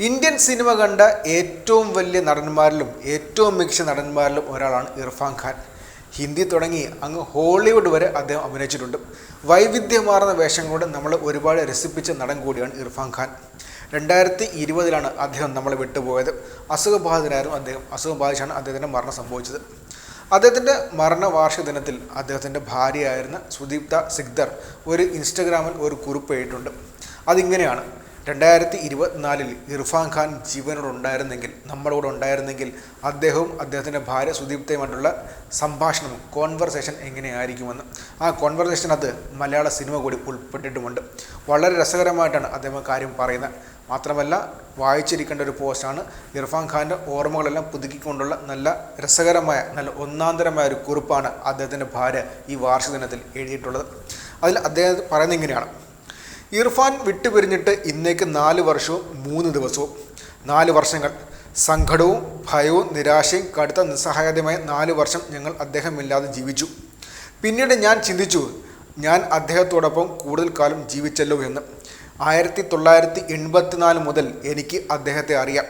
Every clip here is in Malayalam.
ഇന്ത്യൻ സിനിമ കണ്ട ഏറ്റവും വലിയ നടന്മാരിലും ഏറ്റവും മികച്ച നടന്മാരിലും ഒരാളാണ് ഇർഫാൻ ഖാൻ. ഹിന്ദി തുടങ്ങി അങ്ങ് ഹോളിവുഡ് വരെ അദ്ദേഹം അഭിനയിച്ചിട്ടുണ്ട്. വൈവിധ്യമാർന്ന വേഷങ്ങളോട് നമ്മളെ ഒരുപാട് രസിപ്പിച്ച നടൻ കൂടിയാണ് ഇർഫാൻ ഖാൻ. രണ്ടായിരത്തി ഇരുപതിലാണ് അദ്ദേഹം നമ്മളെ വിട്ടുപോയത്. അസുഖബാധിതനായിരുന്നു അദ്ദേഹം. അസുഖം ബാധിച്ചാണ് അദ്ദേഹത്തിന്റെ മരണം സംഭവിച്ചത്. അദ്ദേഹത്തിന്റെ മരണവാർഷിക ദിനത്തിൽ അദ്ദേഹത്തിന്റെ ഭാര്യയായിരുന്ന സുദീപ്ത സിഗ്ദർ ഒരു ഇൻസ്റ്റഗ്രാമിൽ ഒരു കുറിപ്പ് എഴുതിയിട്ടുണ്ട് അതിങ്ങനെയാണ്. രണ്ടായിരത്തി ഇരുപത്തിനാലിൽ ഇർഫാൻ ഖാൻ ജീവനോട് ഉണ്ടായിരുന്നെങ്കിൽ നമ്മളോട് ഉണ്ടായിരുന്നെങ്കിൽ അദ്ദേഹവും അദ്ദേഹത്തിന്റെ ഭാര്യ സുദീപ്തയുമായിട്ടുള്ള സംഭാഷണം കോൺവെർസേഷൻ എങ്ങനെയായിരിക്കുമെന്ന്. ആ കോൺവെർസേഷൻ അത് മലയാള സിനിമ കൂടി ഉൾപ്പെട്ടിട്ടുമുണ്ട്. വളരെ രസകരമായിട്ടാണ് അദ്ദേഹം കാര്യം പറയുന്നത്. മാത്രമല്ല വായിച്ചിരിക്കേണ്ട ഒരു പോസ്റ്റാണ് ഇർഫാൻ ഖാന്റെ ഓർമ്മകളെല്ലാം പുതുക്കിക്കൊണ്ടുള്ള നല്ല രസകരമായ നല്ല ഒന്നാന്തരമായ ഒരു കുറിപ്പാണ് അദ്ദേഹത്തിന്റെ ഭാര്യ ഈ വാർഷിക ദിനത്തിൽ എഴുതിയിട്ടുള്ളത്. അതിൽ അദ്ദേഹം പറയുന്നത് ഇങ്ങനെയാണ്. ഇർഫാൻ വിട്ടുപിരിഞ്ഞിട്ട് ഇന്നേക്ക് നാല് വർഷവും മൂന്ന് ദിവസവും. നാല് വർഷങ്ങൾ. സങ്കടവും ഭയവും നിരാശയും കടുത്ത നിസ്സഹായതയുമായ നാല് വർഷം ഞങ്ങൾ അദ്ദേഹമില്ലാതെ ജീവിച്ചു. പിന്നീട് ഞാൻ ചിന്തിച്ചു ഞാൻ അദ്ദേഹത്തോടൊപ്പം കൂടുതൽ കാലം ജീവിച്ചല്ലോ എന്ന്. ആയിരത്തി തൊള്ളായിരത്തി എൺപത്തിനാല് മുതൽ എനിക്ക് അദ്ദേഹത്തെ അറിയാം.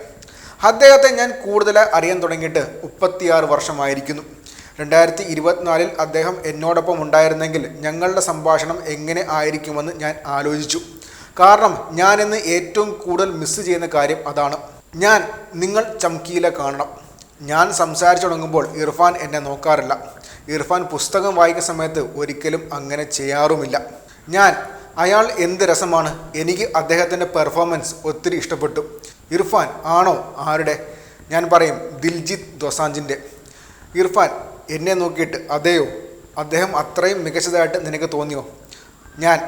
അദ്ദേഹത്തെ ഞാൻ കൂടുതലായി അറിയാൻ തുടങ്ങിയിട്ട് മുപ്പത്തിയാറ് വർഷമായിരിക്കുന്നു. രണ്ടായിരത്തി ഇരുപത്തിനാലിൽ അദ്ദേഹം എന്നോടൊപ്പം ഉണ്ടായിരുന്നെങ്കിൽ ഞങ്ങളുടെ സംഭാഷണം എങ്ങനെ ആയിരിക്കുമെന്ന് ഞാൻ ആലോചിച്ചു. കാരണം ഞാൻ ഇന്ന് ഏറ്റവും കൂടുതൽ മിസ് ചെയ്യുന്ന കാര്യം അതാണ്. ഞാൻ നിങ്ങൾ ചംക്കിയിലെ കാണണം. ഞാൻ സംസാരിച്ചു തുടങ്ങുമ്പോൾ ഇർഫാൻ എന്നെ നോക്കാറില്ല. ഇർഫാൻ പുസ്തകം വായിക്കുന്ന സമയത്ത് ഒരിക്കലും അങ്ങനെ ചെയ്യാറുമില്ല. ഞാൻ അയാൾ എന്ത് രസമാണ്? എനിക്ക് അദ്ദേഹത്തിന്റെ പെർഫോമൻസ് ഒത്തിരി ഇഷ്ടപ്പെട്ടു. ഇർഫാൻ ആണോ? ആരുടെ? ഞാൻ പറയും ദിൽജിത്ത് ദോസാഞ്ചിന്റെ. ഇർഫാൻ എന്നെ നോക്കിയിട്ട് അതെയോ? അദ്ദേഹം അത്രയും മികച്ചതായിട്ട് നിനക്ക് തോന്നിയോ? ഞാൻ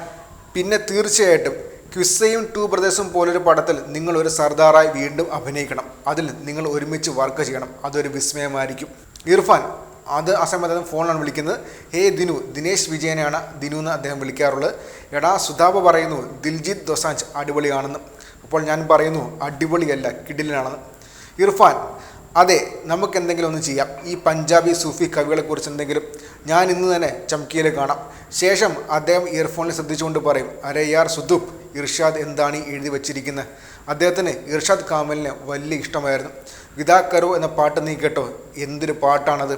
പിന്നെ തീർച്ചയായിട്ടും. ക്വിസയും ടു ബ്രദേഴ്സും പോലൊരു പടത്തിൽ നിങ്ങൾ ഒരു സർദാറായി വീണ്ടും അഭിനയിക്കണം. അതിൽ നിങ്ങൾ ഒരുമിച്ച് വർക്ക് ചെയ്യണം. അതൊരു വിസ്മയമായിരിക്കും. ഇർഫാൻ അത് ആ സമയത്ത് അദ്ദേഹം ഫോണിലാണ് വിളിക്കുന്നത്. ഹേ ദിനു ദിനേശ് വിജയനാണ് ദിനു എന്ന് അദ്ദേഹം വിളിക്കാറുള്ളത്. എടാ സുധാബ പറയുന്നു ദിൽജിത് ദൊസാഞ്ച് അടിപൊളിയാണെന്ന്. അപ്പോൾ ഞാൻ പറയുന്നു അടിപൊളിയല്ല കിഡിലിനാണെന്ന് ഇർഫാൻ അതെ നമുക്ക് എന്തെങ്കിലും ഒന്ന് ചെയ്യാം. ഈ പഞ്ചാബി സൂഫി കവികളെക്കുറിച്ച് എന്തെങ്കിലും ഞാൻ ഇന്ന് തന്നെ ചമക്കിയിൽ കാണാം. ശേഷം അദ്ദേഹം ഇയർഫോണിൽ ശ്രദ്ധിച്ചുകൊണ്ട് പറയും അരെ യാർ സുദുബ് ഇർഷാദ് എന്താണ് എഴുതി വച്ചിരിക്കുന്നത് അദ്ദേഹത്തിന് ഇർഷാദ് കാമലിന് വലിയ ഇഷ്ടമായിരുന്നു. വിതാ കരോ എന്ന പാട്ട് നീ കേട്ടോ? എന്തൊരു പാട്ടാണത്?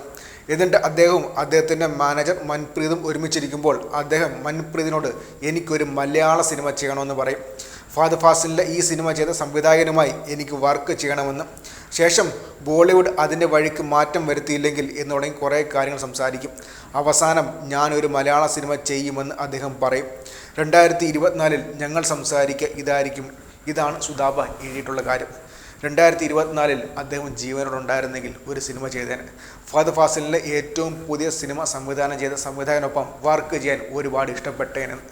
എന്നിട്ട് അദ്ദേഹവും അദ്ദേഹത്തിന്റെ മാനേജർ മൻപ്രീതും ഒരുമിച്ചിരിക്കുമ്പോൾ അദ്ദേഹം മൻപ്രീതിനോട് എനിക്കൊരു മലയാള സിനിമ ചെയ്യണമെന്ന് പറയും. ഫാദ് ഫാസിലിന്റെ ഈ സിനിമ ചെയ്ത സംവിധായകനുമായി എനിക്ക് വർക്ക് ചെയ്യണമെന്ന്. ശേഷം ബോളിവുഡ് അതിന്റെ വഴിക്ക് മാറ്റം വരുത്തിയില്ലെങ്കിൽ എന്ന് തുടങ്ങി കുറേ കാര്യങ്ങൾ സംസാരിക്കും. അവസാനം ഞാനൊരു മലയാള സിനിമ ചെയ്യുമെന്ന് അദ്ദേഹം പറയും. രണ്ടായിരത്തി ഇരുപത്തിനാലിൽ ഞങ്ങൾ സംസാരിക്കുക ഇതായിരിക്കും. ഇതാണ് സുതാബ എഴുതിയിട്ടുള്ള കാര്യം. രണ്ടായിരത്തി ഇരുപത്തിനാലിൽ അദ്ദേഹം ജീവനോടുണ്ടായിരുന്നെങ്കിൽ ഒരു സിനിമ ചെയ്തേനെ. ഫാദ് ഫാസിലിന്റെ ഏറ്റവും പുതിയ സിനിമ സംവിധാനം ചെയ്ത സംവിധായകനൊപ്പം വർക്ക് ചെയ്യാൻ ഒരുപാട് ഇഷ്ടപ്പെട്ടേനെന്ന്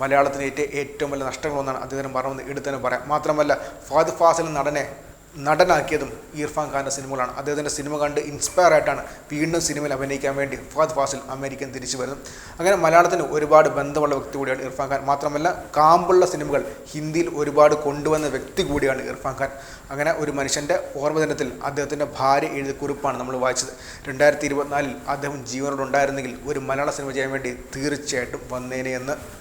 മലയാളത്തിന് ഏറ്റ ഏറ്റവും വലിയ നഷ്ടങ്ങളൊന്നാണ് അദ്ദേഹം പറഞ്ഞത് എടുത്തന്നെ പറയാം. മാത്രമല്ല ഫാദ് ഫാസിൽ നടനെ നടനാക്കിയതും ഇർഫാൻ ഖാന്റെ സിനിമകളാണ്. അദ്ദേഹത്തിന്റെ സിനിമ കണ്ട് ഇൻസ്പയർ ആയിട്ടാണ് വീണ്ടും സിനിമയിൽ അഭിനയിക്കാൻ വേണ്ടി ഫാദ് ഫാസിൽ അമേരിക്കൻ തിരിച്ചു വരുന്നത്. അങ്ങനെ മലയാളത്തിന് ഒരുപാട് ബന്ധമുള്ള വ്യക്തി കൂടിയാണ് ഇർഫാൻ ഖാൻ. മാത്രമല്ല കാമ്പുള്ള സിനിമകൾ ഹിന്ദിയിൽ ഒരുപാട് കൊണ്ടുവന്ന വ്യക്തി കൂടിയാണ് ഇർഫാൻ ഖാൻ. അങ്ങനെ ഒരു മനുഷ്യന്റെ ഓർമ്മദിനത്തിൽ അദ്ദേഹത്തിന്റെ ഭാര്യ എഴുതിയ കുറിപ്പാണ് നമ്മൾ വായിച്ചത്. രണ്ടായിരത്തി ഇരുപത്തിനാലിൽ അദ്ദേഹം ജീവനോടുണ്ടായിരുന്നെങ്കിൽ ഒരു മലയാള സിനിമ ചെയ്യാൻ വേണ്ടി തീർച്ചയായിട്ടും വന്നേനെ എന്ന്